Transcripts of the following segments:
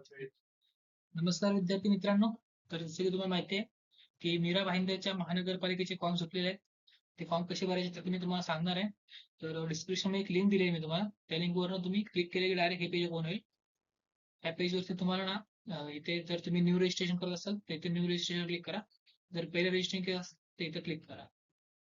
नमस्कार विद्यार्थी मित्रांनो. तर जसे की तुम्हाला माहिती आहे की मीरा भाईंदरच्या महानगरपालिकेचे फॉर्म सुटलेले आहेत. ते फॉर्म कसे भरायचे ते मी तुम्हाला सांगणार आहे. तर डिस्क्रिप्शनमध्ये एक लिंक दिली आहे मी तुम्हाला. त्या लिंक तुम्ही क्लिक केले की डायरेक्ट हे पेज ओपन होईल. त्या पेजवरती तुम्हाला ना इथे जर तुम्ही न्यू रजिस्ट्रेशन करत असाल तर इथे न्यू रजिस्ट्रेशन क्लिक करा. जर पहिले रजिस्ट्रेशन केलं असेल तर इथे क्लिक करा.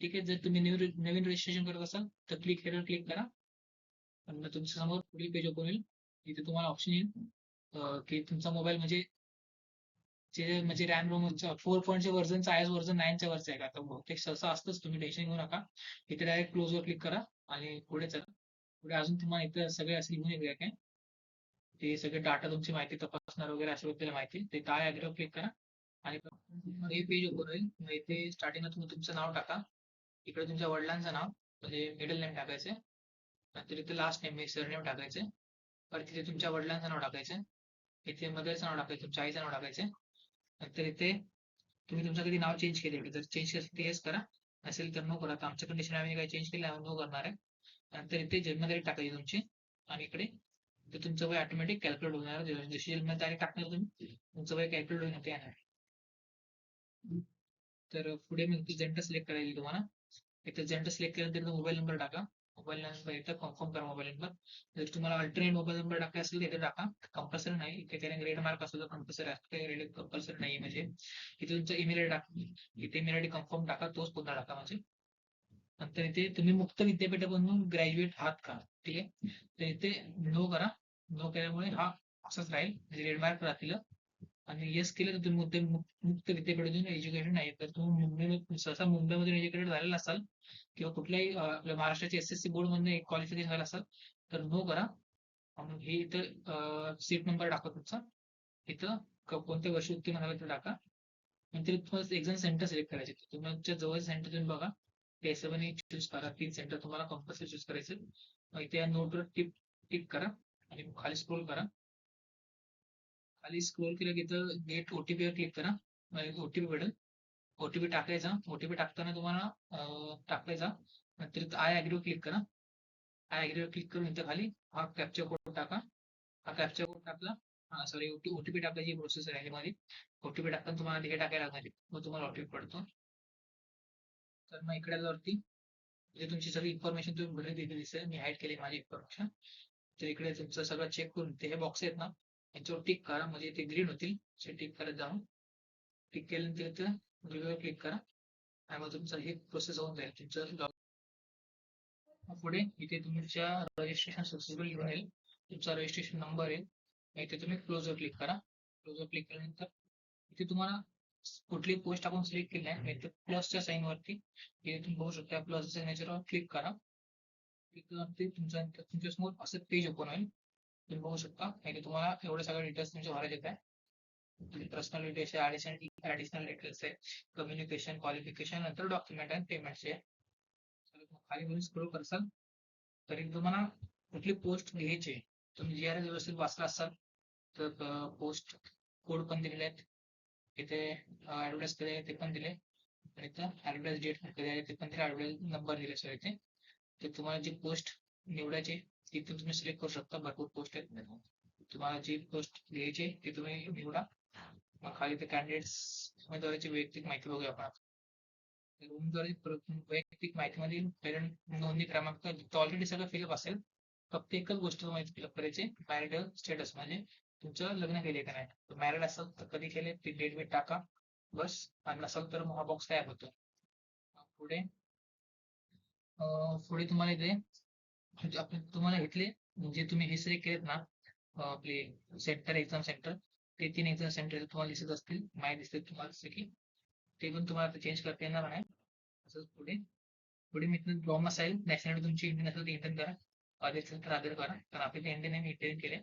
ठीक आहे? जर तुम्ही न्यू नवीन रजिस्ट्रेशन करत असाल तर क्लिक हेरवर क्लिक करा. आणि तुमच्यासमोर पुढील पेज ओपन होईल. इथे तुम्हाला ऑप्शन येईल. की तुमचा मोबाईल म्हणजे जे म्हणजे रॅम रोम फोर पॉईंटचे व्हर्जनचा आहे व्हर्जन नाईनच्या वरचं आहे का? तर बहुतेक सहसा असतंच. तुम्ही टेन्शन घेऊ नका. इथे डायरेक्ट क्लोज वर क्लिक करा आणि पुढे चला. पुढे अजून तुम्हाला इथे सगळे असे लिहून येईल काय ते सगळे डाटा तुमची माहिती तपासणार वगैरे अशा बद्दल माहिती. ते काय ऍग्रो क्लिक करा. आणि हे पेज ओपन होईल मग इथे स्टार्टिंगला तुम्ही तुमचं नाव टाका. इकडे तुमच्या वडिलांचं नाव म्हणजे मिडल नेम टाकायचं. नंतर इथे लास्ट नेम सरनेम टाकायचं. परत तिथे तुमच्या वडिलांचं नाव टाकायचं. इथे मदरचं नाव टाकायचं तुमच्या आईचं नाव टाकायचं. नंतर इथे तुम्ही तुमचं कधी नाव चेंज केले जर चेंज केलं असेल तर येस करा. असेल तर नो करा. आता आमच्या कंडिशन आम्ही काही चेंज केलं नो करणार आहे. नंतर इथे जन्मतारीख टाकायची तुमची. आणि इकडे इथे तुमचं वय ऑटोमॅटिक कॅल्क्युलेट होणार जशी जन्मतारीख टाकणार तुम्ही तुमचं वय कॅल्क्युलेट होण्यात येणार तर पुढे मी जेंडर सिलेक्ट करायची तुम्हाला. इथे जेंडर सिलेक्ट केल्यानंतर मोबाईल नंबर टाका. मोबाईल नंबर इथं कन्फर्म करा मोबाईल नंबर जर तुम्हाला अल्टरनेट मोबाईल नंबर टाकायचा असेल तर इथे टाका. कंपल्सरी नाही. इथे त्याने ग्रेड मार्क असेल तर कंपल्सरी असते. ग्रेड कंपल्सरी नाही म्हणजे. इथे तुमचा ईमेल आयडी टाका. इथे ईमेल आयडी कन्फर्म टाका. तोच पुन्हा टाका म्हणजे. नंतर इथे तुम्ही मुक्त विद्यापीठामधून ग्रॅज्युएट आहात का? ठीक आहे? तर इथे नो करा. नो केल्यामुळे हा असंच राहील. म्हणजे मार्क राहतील आणि येस केलं तर तुम्ही मुक्त मुक्त विद्यापीठातून एज्युकेशन नाही. तर तुम्ही मुंबई सहसा मुंबईमधून एज्युकेटेड झालेला असाल किंवा कुठल्याही आपल्या महाराष्ट्राच्या एस एस सी बोर्ड मधून क्वालिफिकेशन झालं असाल तर नो करा. हे इथं सीट नंबर टाका तुमचा. इथं कोणत्या वर्षी उत्तीर्ण झाला ते टाका. नंतर तुम्हाला एक्झाम सेंटर सिलेक्ट करायचे तुमच्या जवळ सेंटर तुम्ही बघा. ते हिशोबाने चूज करा. तीन सेंटर तुम्हाला कंपल्सरी चूज करायचे मग इथे या नोटवर टिप टिक करा. आणि खाली स्क्रोल करा. खाली स्क्रोल केलं की इथं गेट ओटीपी वर क्लिक करा. ओटीपी भेटेल ओटीपी टाकायचा ओटीपी टाकताना तुम्हाला टाकायचा नंतर इथं आय ऍग्रीवर क्लिक करा. आय ऍग्रीवर क्लिक करून इथं खाली हा कॅप्चर कोड टाका. हा कॅप्चर कोड टाकला. हा सॉरी ओटीपी टाकायची प्रोसेस आहे माझी. ओटीपी टाकताना तुम्हाला हे टाकायला लागणार मग तुम्हाला ओटीपी पडतो. तर मग इकडे वरती म्हणजे तुमची सगळी इन्फॉर्मेशन तुम्ही भरली दिली दिसेल मी हाईड केली माझी इन्फॉर्मेशन तर इकडे तुमचं सगळं चेक करून ते हे बॉक्स आहेत ना याच्यावर टिक करा म्हणजे ते ग्रीन होतील. टिक करत जाऊन टिक केल्यानंतर इथं क्लिक करा. आणि मग तुमचं हे प्रोसेस होऊन जाईल. तुमचं पुढे इथे तुमच्या रजिस्ट्रेशन सक्सेसफुल राहील येईल. तुमचा रजिस्ट्रेशन नंबर येईल. इथे तुम्ही क्लोजवर क्लिक करा. क्लोजवर क्लिक केल्यानंतर इथे तुम्हाला कुठली पोस्ट आपण सिलेक्ट केली आहे इथे प्लसच्या साईन वरती इथे तुम्ही बघू शकता प्लसच्या सिग्नेचरवर क्लिक करा. क्लिक केल्यानंतर तुमच्या तुमच्यासमोर असं पेज ओपन होईल. तुम्ही बघू शकता. इथे तुम्हाला एवढे सगळे डिटेल्स तुमचे भरायचे आहे पर्सनल डिटेल्स आहे ऍडिशनल डिटेल्स आहे कम्युनिकेशन क्वालिफिकेशन नंतर डॉक्युमेंट आणि पेमेंटचे खाली तुम्ही स्क्रोल करसाल. तरी तुम्हाला कुठली पोस्ट घ्यायची तुम्ही जी आर व्यवस्थित वाचला असाल तर पोस्ट कोड पण दिलेले आहेत. इथे ऍडव्हर्टाईज केले आहे ते पण दिले आणि इथं ऍडव्हर्टाईज डेट केले आहे ते पण दिले ऍडव्हर्टाईज नंबर दिले सर इथे. तर तुम्हाला जी पोस्ट निवडायची तिथे तुम्ही सिलेक्ट करू शकता भरपूर पोस्ट आहेत म्हणजे. तुम्हाला जी पोस्ट घ्यायची ती तुम्ही निवडा. मग खाली ते कॅन्डिडेट्स उमेदवाराची वैयक्तिक माहिती बघूया आपण. तर वैयक्तिक माहितीमध्ये पहिल्या नोंदणी क्रमांक ऑलरेडी सगळं फिलअप असेल. फक्त एकच गोष्ट तुम्हाला फिलअप करायची मॅरिडल स्टेटस म्हणजे तुमचं लग्न केले का नाही. मॅरिड असेल तर कधी केले ते डेट वेट टाका. बस आणि नसेल तर मग हा बॉक्स तयार होतो. पुढे पुढे तुम्हाला इथे म्हणजे आपण तुम्हाला इथले जे म्हणजे तुम्ही हे सिलेक्ट केलेत ना आपले सेंटर एक्झाम सेंटर ते तीन एक्झाम सेंटर तुम्हाला दिसत असतील माहिती दिसते तुम्हाला जसं की ते पण तुम्हाला चेंज करता येणार आहे. तसंच पुढे. पुढे मी ड्रॉम असेल नॅशनॅलिटी तुमची इंडियन असेल तर इंडियन करा अदर असेल तर अदर करा कारण आपले इंडियन आणि इंडियन केले.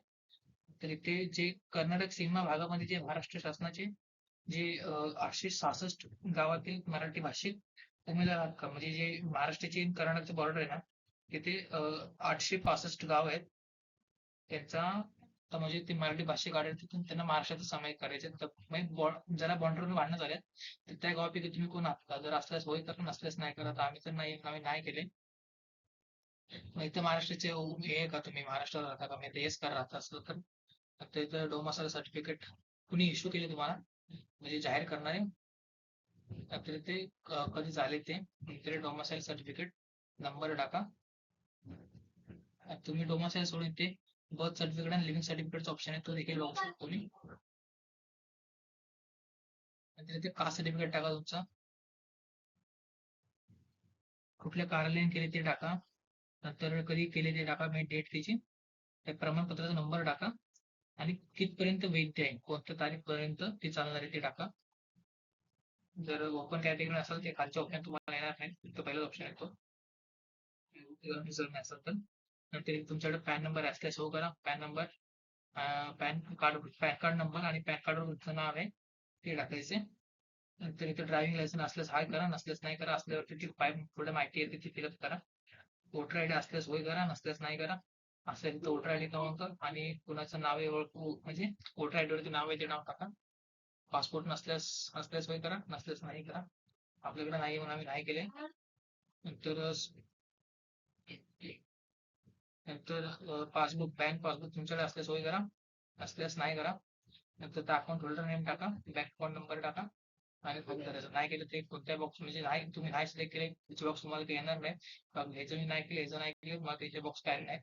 तर इथे जे कर्नाटक सीमा भागामध्ये जे महाराष्ट्र शासनाचे जे आठशे सहासष्ट गावातील मराठी भाषिक उमेदवार म्हणजे जे महाराष्ट्राची कर्नाटकचे बॉर्डर आहे ना तिथे आठशे पासष्ट गाव आहेत. त्यांचा म्हणजे ते मराठी भाषिक आढळते तिथून त्यांना महाराष्ट्रात सामायिक करायचे जरा बॉर्डरवर भांडणं झाल्यात तर त्या गावापैकी तुम्ही कोण आहात का? जर असल्यास होय तर नसल्यास नाही करत. आम्ही तर नाही आम्ही नाही केले. इथे महाराष्ट्राचे हे का तुम्ही? महाराष्ट्रात राहता का? म्हणजे येस करा राहता असलं तर? आता इथं डोमासाल सर्टिफिकेट कुणी इश्यू केले तुम्हाला? म्हणजे जाहीर करणारे? आपल्याला ते कधी झाले ते? डोमासाईल सर्टिफिकेट नंबर टाका. तुम्ही डोमासाईल सोडून इथे बर्थ सर्टिफिकेट आणि लिव्हिंग सर्टिफिकेटचा ऑप्शन आहे तो देखील बघू शकतो तुम्ही. नंतर इथे कास्ट सर्टिफिकेट टाका तुमचा. कुठल्या कार्यालयीन केले ते टाका. नंतर कधी केले ते टाका मी डेट त्याची. त्या प्रमाणपत्राचा नंबर टाका. आणि कितपर्यंत वैध आहे कोणत्या तारीखपर्यंत ते चालणार आहे ते टाका. जर ओपन कॅटेगरी असेल ते खालचे ऑप्शन तुम्हाला येणार नाही. तो पहिलाच ऑप्शन येतो रिझर्व असेल तर नंतर तुमच्याकडे पॅन नंबर असल्यास हो करा. PAN number PAN card PAN card number आणि पॅन कार्डवर तुमचं नाव आहे ते टाकायचे. नंतर इथे ड्रायव्हिंग लायसन्स असल्यास हाय करा नसल्यास नाही करा. असल्यावरती ती पुढे माहिती येते ती फिलअप करा. वोटर आयडी असल्यास होय करा नसल्यास नाही करा. असेल तर वोटर आयडी क्रमांक आणि कुणाचं नाव आहे ओळखू म्हणजे वोटर आयडी वरती नाव आहे ते नाव टाका. पासपोर्ट नसल्यास असल्यास होय करा नसल्यास नाही करा. आपल्याकडे नाही म्हणून आम्ही नाही केले. नंतर नंतर पासबुक बँक पासबुक तुमच्याकडे असल्यास होय करा. असल्यास नाही करा. नंतर अकाउंट होल्डर नेम टाका. बँक अकाउंट नंबर टाका. आणि फक्त करायचं. नाही केलं ते कोणत्या बॉक्स म्हणजे नाही तुम्ही नाही सिलेक्ट केले त्याचे बॉक्स तुम्हाला काही येणार नाही. ह्याचं मी नाही केलं ह्याचं नाही केलं मला त्याचे बॉक्स काय नाही.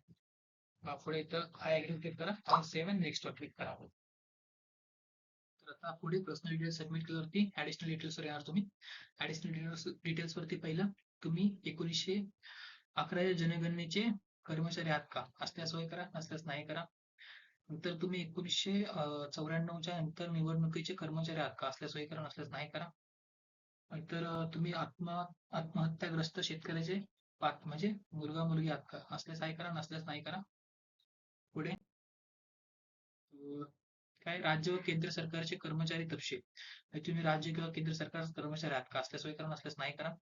मग पुढे इथं हाय अग्री क्लिक करा. आणि सेव्ह नेक्स्ट वर क्लिक करा. तर आता पुढे पर्सनल डिटेल्स सबमिट केल्यावरती ऍडिशनल डिटेल्स वर येणार तुम्ही. ऍडिशनल डिटेल्स डिटेल्स वरती पहिलं तुम्ही एकोणीसशे अकराच्या जनगणनेचे कर्मचारी आहात का? असल्यास होय करा नसल्यास नाही करा. नंतर तुम्ही एकोणीसशे चौऱ्याण्णवच्या नंतर निवडणुकीचे कर्मचारी आहात का? असल्यास होय करा नसल्यास नाही करा. नंतर तुम्ही आत्म आत्महत्याग्रस्त शेतकऱ्याचे पात म्हणजे मुलगा मुलगी आहात का? असल्यास आहे करा नसल्यास नाही करा. पुढे. काय? राज्य व केंद्र सरकारचे कर्मचारी तपशील. म्हणजे तुम्ही राज्य किंवा केंद्र सरकार कर्मचारी आहात का? असल्यास होय करा नसल्यास नाही करा.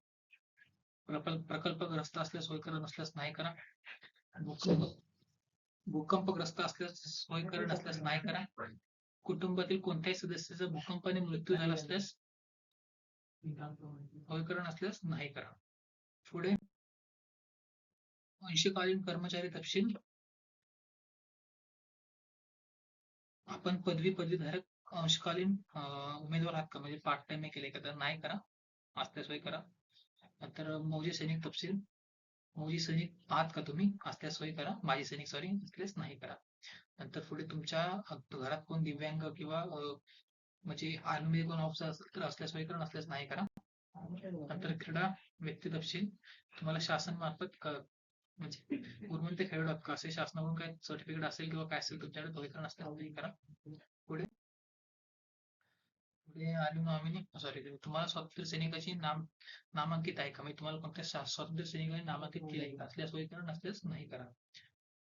प्रकल्प प्रकल्पग्रस्त असल्यास होय करा नसल्यास नाही करा. भूकंपग्रस्त असल्यास सोय करत असल्यास नाही करा. कुटुंबातील कोणत्याही सदस्याचा भूकंपाने मृत्यू झाला असल्यास होय असल्यास नाही करा. पुढे अंशकालीन कर्मचारी तपशील. आपण पदवी पदवीधारक अंशकालीन उमेदवार आहात का? म्हणजे पार्ट टाइम केले का? तर नाही करा. असल्यास सोय करा. नंतर मौजे सैनिक तपशील. मौजी सैनिक आहात का तुम्ही? असल्यास सोय करा. माजी सैनिक सॉरी असल्यास नाही करा. नंतर पुढे तुमच्या घरात कोण दिव्यांग किंवा म्हणजे आर्मी कोण ऑफिसर असेल तर असल्यास सोय करा नसल्यास नाही करा. नंतर क्रीडा व्यक्ती तपशील. तुम्हाला शासन मार्फत म्हणजे गुणवंत खेळाडू खेळू का असे शासनाकडून काय सर्टिफिकेट असेल किंवा काय असेल तुमच्याकडे तो करा नसल्यास करा. आपले पुढे सॉरी तुम्हाला स्वातंत्र्य सैनिकाची नाम नामांकित आहे का? म्हणजे तुम्हाला कोणत्या स्वातंत्र्य सैनिकाने नामांकित केले आहे का? असल्यास होय करा नसल्यास नाही करा.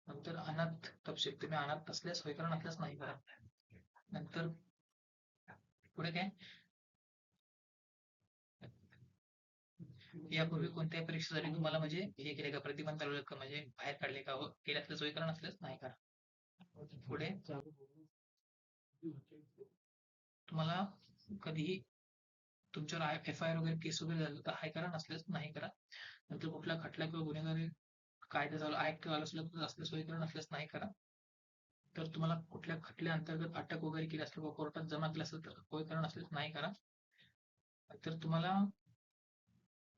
नंतर अनाथ तपशील. तुम्ही अनाथ असल्यास होय करा नसल्यास नाही करा. नंतर पुढे काय? यापूर्वी कोणत्याही परीक्षेसाठी तुम्हाला म्हणजे हे केले का? प्रतिबंध लावले का? म्हणजे बाहेर काढले का? हो, केल्या असल्यास होय करा नसल्यास नाही करा. पुढे? तुम्हाला कधीही तुमच्यावर एफ आय आर वगैरे केस वगैरे झाली तर हाय करा नसल्यास नाही करा. नंतर कुठला खटला किंवा गुन्हेगारी कायदा झाला ऍक्ट झाला असला तर असल्यास वगैरे नसल्यास नाही करा. तर तुम्हाला कुठल्या खटल्या अंतर्गत अटक वगैरे केली असेल किंवा कोर्टात जमा केला असेल तर होय कारण नसल्यास नाही करा. तर तुम्हाला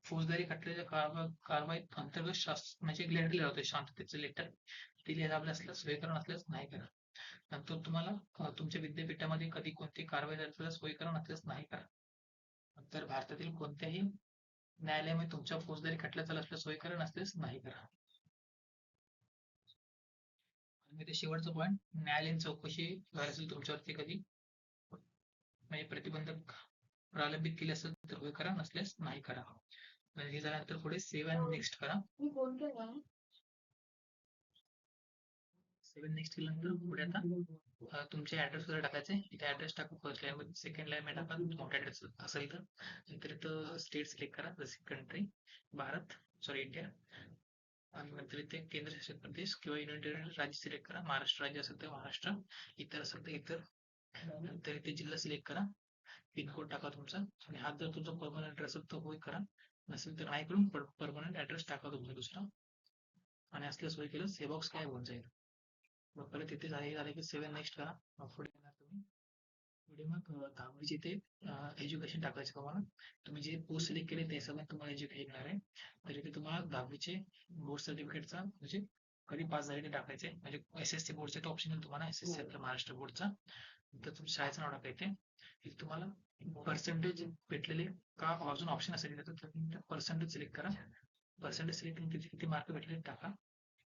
फौजदारी खटल्याच्या कारवा कारवाईत अंतर्गत शास म्हणजे लेटर लिहिलं होतं शांततेचं लेटर ते लिहायला असल्यास होय करा नसल्यास नाही करा. नंतर तुम्हाला तुमच्या विद्यापीठामध्ये कधी कोणती कारवाई झाली होय करा नसल्यास नाही करा नंतर भारतातील कोणत्याही न्यायालयामध्ये तुमच्या फौजदारी खटला चालू असल्यास होय करा नसल्यास नाही करा. आणि शेवटचं पॉईंट न्यायालयीन चौकशी असेल तुमच्यावरती कधी म्हणजे प्रतिबंधक प्रलंबित केली असेल तर होय करा नसल्यास नाही करा. हे झाल्यानंतर पुढे सेव्ह अँड नेक्स्ट करा. सेव्ह नेक्स्ट केल्यानंतर पुढे आता. तुमचे ऍड्रेस वगैरे टाकायचे. इथे ऍड्रेस टाकू फर्स्ट लाईन मध्ये. सेकंड लाईन मध्ये टाका मोठा ऍड्रेस असेल तर. नंतर इथं स्टेट सिलेक्ट करा. जसे कंट्री भारत सॉरी इंडिया आणि नंतर इथे केंद्रशासित प्रदेश किंवा युनियन टेरिटरी राज्य सिलेक्ट करा. महाराष्ट्र राज्य असेल तर महाराष्ट्र. इतर असेल तर इतर. नंतर इथे जिल्हा सिलेक्ट करा. पिनकोड टाका तुमचा. आणि हा जर तुमचा परमनंट ऍड्रेस असेल तर होय करा. नसेल तर नाही करून परमनंट ऍड्रेस टाका तुमचा दुसरा. आणि असल्यास होय केलं हे बॉक्स काय होऊन जाईल? मग परत तिथे झाले झाले की सेवन नेक्स्ट करा. मग पुढे येणार तुम्ही. पुढे मग दहावीचे ते एज्युकेशन टाकायचं तुम्हाला तुम्ही जे पोस्ट सिलेक्ट केले ते सगळं तुम्हाला एज्युकेशन येणार आहे. तर इथे तुम्हाला दहावीचे बोर्ड सर्टिफिकेटचा म्हणजे कधी पास झाले ते टाकायचे. म्हणजे एस एस सी बोर्डचे ऑप्शनल तुम्हाला एस एस सी आपल्या महाराष्ट्र बोर्डचा तर तुम्ही शाळेचं नाव टाकायचे इथे. तुम्हाला पर्सेंटेज भेटलेले का अजून ऑप्शन असेल तर तुम्ही पर्सेंटेज सिलेक्ट करा. पर्सेंटेज सिलेक्ट करून किती मार्क भेटले टाका.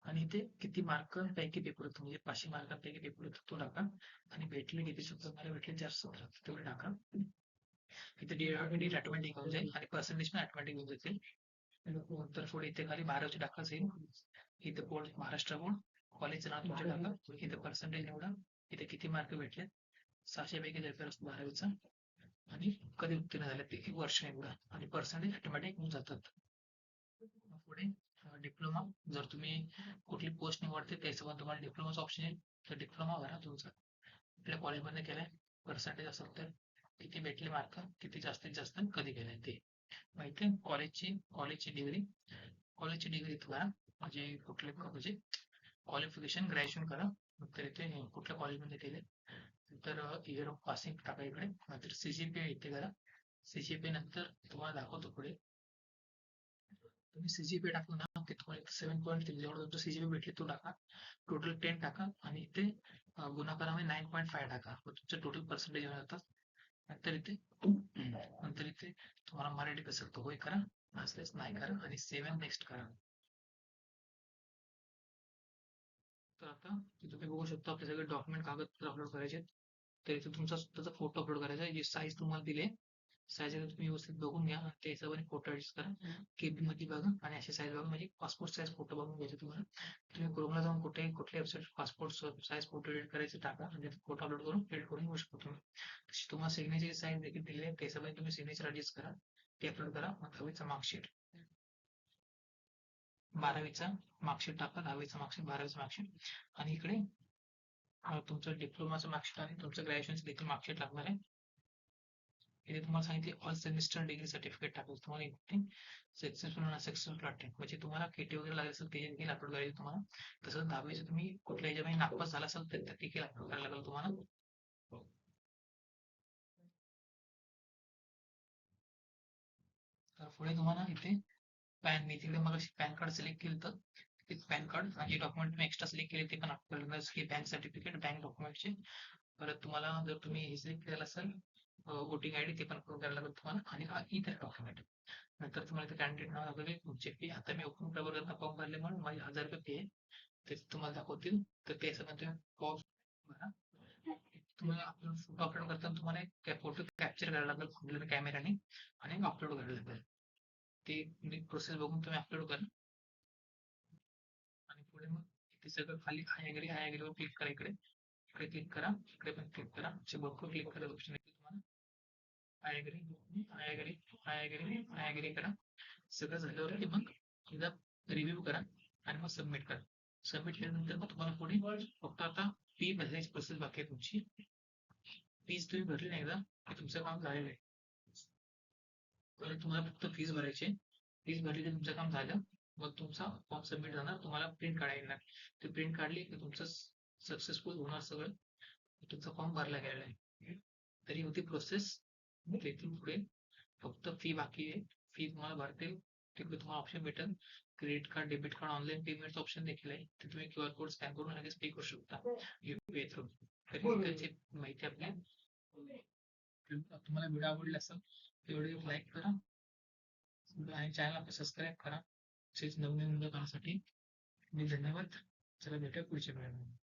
आणि इथे किती मार्कांपैकी पेपर होतो म्हणजे पाचशे मार्कांपैकी पेपर होतो तो टाका आणि भेटले किती? शब्द मला भेटले चार सतरा तेवढे टाका इथे डी ऑटोमॅटिक होऊन जाईल आणि पर्सेंटेज पण ऑटोमॅटिक होऊन जातील. नंतर पुढे इथे खाली बारावीचे टाकायचं येईल. इथे बोर्ड महाराष्ट्र बोर्ड कॉलेजचं नाव तुमच्या टाका इथे पर्सेंटेज निवडा. इथे किती मार्क भेटले? सहाशे पैकी जर असतो बारावीचा. आणि कधी उत्तीर्ण झाले ते एक वर्ष निवडा. आणि पर्सेंटेज ऑटोमॅटिक होऊन जातात. पुढे डिप्लोमा जर तुम्ही कुठली पोस्ट निवडते त्या हिशोबाने तुम्हाला डिप्लोमाचा ऑप्शन येईल. तर डिप्लोमा भरा तुमचा. आपल्या कॉलेजमध्ये केलाय? पर्सेंटेज असेल तर किती भेटले मार्क किती जास्तीत जास्त कधी गेले ते. माहिती कॉलेजची कॉलेजची डिग्री कॉलेजची डिग्री तुम्हाला म्हणजे कुठले म्हणजे क्वालिफिकेशन ग्रॅज्युएशन करा. तर इथे कुठल्या कॉलेजमध्ये केले तर इयर ऑफ पासिंग टाका इकडे. नंतर सीजीपीए इथे करा. सीजीपीए नंतर तुम्हाला दाखवतो पुढे. तुम्ही सीजीपीए टाकून ना तुम्हाला सेव्हन पॉईंट थ्री जेवढं तुमचं सीजीपी भेटली तो टाका. टोटल टेन टाका आणि इथे गुणाकारामध्ये नाईन पॉईंट फाय टाका. मग टोटल पर्सेंटेज येतात नंतर इथे नंतर इथे तुम्हाला मराठी कसं तो होय करा. असलेच नाही करा आणि सेव्हन नेक्स्ट करा. तर आता तुम्ही बघू शकता आपले सगळे डॉक्युमेंट कागदपत्र अपलोड करायचे आहेत. तर इथे तुमचा स्वतःचा फोटो अपलोड करायचा जी साईज तुम्हाला दिली आहे साईज तुम्ही व्यवस्थित बघून घ्या. आणि त्या हिशोबाने फोटो ऍडजस्ट करा. केबी मध्ये बघा आणि अशी साईज बघा. म्हणजे पासपोर्ट साईज फोटो बघून घ्यायचे तुम्हाला. तुम्ही क्रोमला जाऊन कुठे कुठल्या website passport size photo edit करायचे टाका आणि फोटो अपलोड करून एडिट करून घेऊ शकतो तुम्ही. तशी तुम्हाला सिग्नेचर साईज देखील दिली आहे. त्या हिशोबाने तुम्ही सिग्नेचर ऍडजस्ट करा. ते अपलोड करा. मग दहावीचा मार्कशीट बारावीचा मार्कशीट टाका. दहावीचा मार्कशीट बारावीचा मार्कशीट आणि इकडे तुमचं डिप्लोमाचं मार्कशीट आणि तुमचं ग्रॅज्युएशनचं देखील मार्कशीट लागणार आहे. इथे तुम्हाला सांगितले ऑल सेमिस्टर डिग्री सर्टिफिकेट टाकू तुम्हाला इथे सक्सेसफुल सक्सेसफुल अटेम्प्ट म्हणजे तुम्हाला केटी वगैरे लागेल असेल ते देखील अपलोड करायचे तुम्हाला. तसंच दहावीचं तुम्ही कुठल्या ह्याच्यामध्ये नापास झाला असेल तर ते देखील अपलोड करायला लागेल तुम्हाला. हो. तर पुढे तुम्हाला इथे पॅन मी तिकडे मग पॅन कार्ड सिलेक्ट केलं तर ते पॅन कार्ड आणि डॉक्युमेंट तुम्ही एक्स्ट्रा सिलेक्ट केले ते पण अपलोड बँक सर्टिफिकेट बँक डॉक्युमेंटचे परत तुम्हाला जर तुम्ही हे सिलेक्ट केलं असेल वोटिंग आयडी ते पण करून करायला लागेल तुम्हाला आणि इतर डॉक्युमेंट नंतर तुम्हाला इथे कॅन्डिडेट नाव दाखवते तुमचे फी आता मी ओपन प्रवर्गात फॉर्म भरले म्हणून माझे हजार रुपये फी आहे. ते तुम्हाला दाखवतील. तर ते सगळं तुम्ही फॉर्म भरा. तुम्हाला फोटो अपलोड करताना तुम्हाला एक फोटो कॅप्चर करायला लागेल कुठल्या कॅमेराने आणि अपलोड करायला लागेल. ते प्रोसेस बघून तुम्ही अपलोड करा. आणि पुढे मग इथे सगळं खाली आयागिरी आयागिरीवर क्लिक करा इकडे. इकडे क्लिक करा इकडे पण क्लिक करा. असे भरपूर क्लिक करायचं ऑप्शन येते तुम्हाला आयागिरी आयागिरी आयागिरी आयागिरी करा. सगळं झाल्यावर की मग एकदा रिव्ह्यू करा आणि मग सबमिट करा. सबमिट केल्यानंतर मग तुम्हाला पुढे फक्त आता फी भरण्याची प्रोसेस बाकी आहे तुमची. फीज तुम्ही भरली नाही एकदा की तुमचं काम झालेलं आहे. तर तुम्हाला फक्त फीज भरायची फीज भरली की तुमचं काम झालं मग तुमचा फॉर्म सबमिट जाणार तुम्हाला प्रिंट काढायला येणार. ते प्रिंट काढली की तुमचं सक्सेसफुल होणार सगळं. तुमचा फॉर्म भरला गेलेला आहे. तरी होती प्रोसेस फक्त फ़ी बाकी आहे फ़ी तुम्हाला भरते तिकडे तुम्हाला ऑप्शन भेटेल credit card debit card online पेमेंटचं ऑप्शन देखील आहे ते तुम्ही क्यू आर कोड स्कॅन करून लगेच पे करू शकता युपीआय थ्रू तरी माहिती आपली तुम्हाला व्हिडिओ आवडला असेल तर व्हिडिओ लाईक करा। आणि चॅनल सबस्क्राईब करा। असेच नवीन व्हिडिओ पाहण्यासाठी आणि धन्यवाद। चला भेटूया पुढच्या व्हिडिओमध्ये